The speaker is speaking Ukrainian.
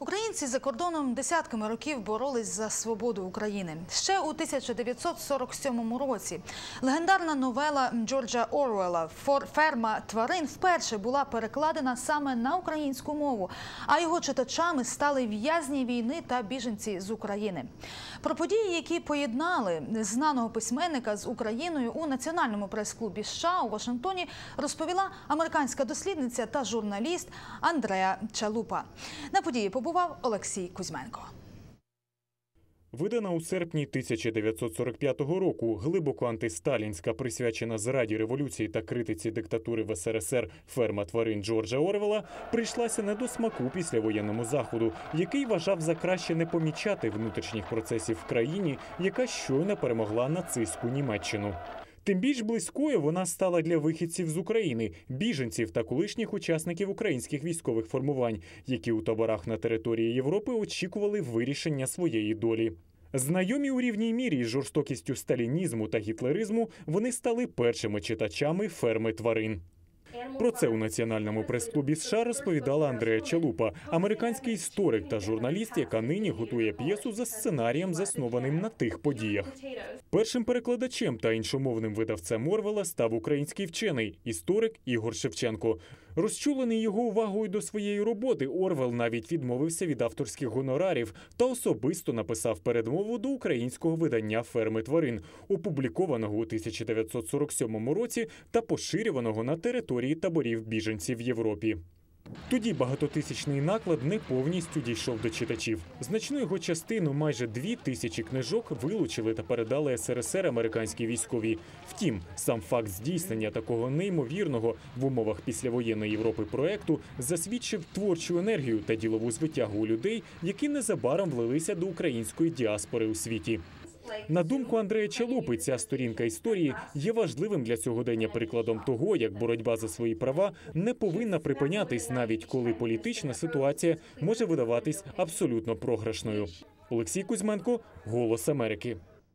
Українці за кордоном десятками років боролись за свободу України. Ще у 1947 році легендарна новела Джорджа Оруелла «Фор- «Ферма тварин» вперше була перекладена саме на українську мову, а його читачами стали в'язні війни та біженці з України. Про події, які поєднали знаного письменника з Україною у національному прес-клубі США у Вашингтоні, розповіла американська дослідниця та журналіст Андреа Чалупа. На події побував Олексій Кузьменко. Видана у серпні 1945 року глибоко антисталінська, присвячена зраді революції та критиці диктатури в СРСР ферма тварин Джорджа Орвела прийшлася не до смаку післявоєнному заходу, який вважав за краще не помічати внутрішніх процесів в країні, яка щойно перемогла нацистську Німеччину. Тим більш близькою вона стала для вихідців з України, біженців та колишніх учасників українських військових формувань, які у таборах на території Європи очікували вирішення своєї долі. Знайомі у рівній мірі з жорстокістю сталінізму та гітлеризму, вони стали першими читачами ферми тварин. Про це у національному прес-клубі США розповідала Андрея Чалупа, американський історик та журналіст, яка нині готує п'єсу за сценарієм, заснованим на тих подіях. Першим перекладачем та іншомовним видавцем Орвела став український вчений, історик Ігор Шевченко. Розчулений його увагою до своєї роботи, Орвел навіть відмовився від авторських гонорарів та особисто написав передмову до українського видання ферми тварин, опублікованого у 1947 році та поширюваного на території таборів біженців в Європі. Тоді багатотисячний наклад не повністю дійшов до читачів. Значну його частину, майже дві тисячі книжок, вилучили та передали СРСР американські військові. Втім, сам факт здійснення такого неймовірного в умовах післявоєнної Європи проекту засвідчив творчу енергію та ділову звитягу у людей, які незабаром влилися до української діаспори у світі. На думку Андрея Чалупи, ця сторінка історії є важливим для сьогодення прикладом того, як боротьба за свої права не повинна припинятись, навіть коли політична ситуація може видаватись абсолютно програшною. Олексій Кузьменко, Голос Америки.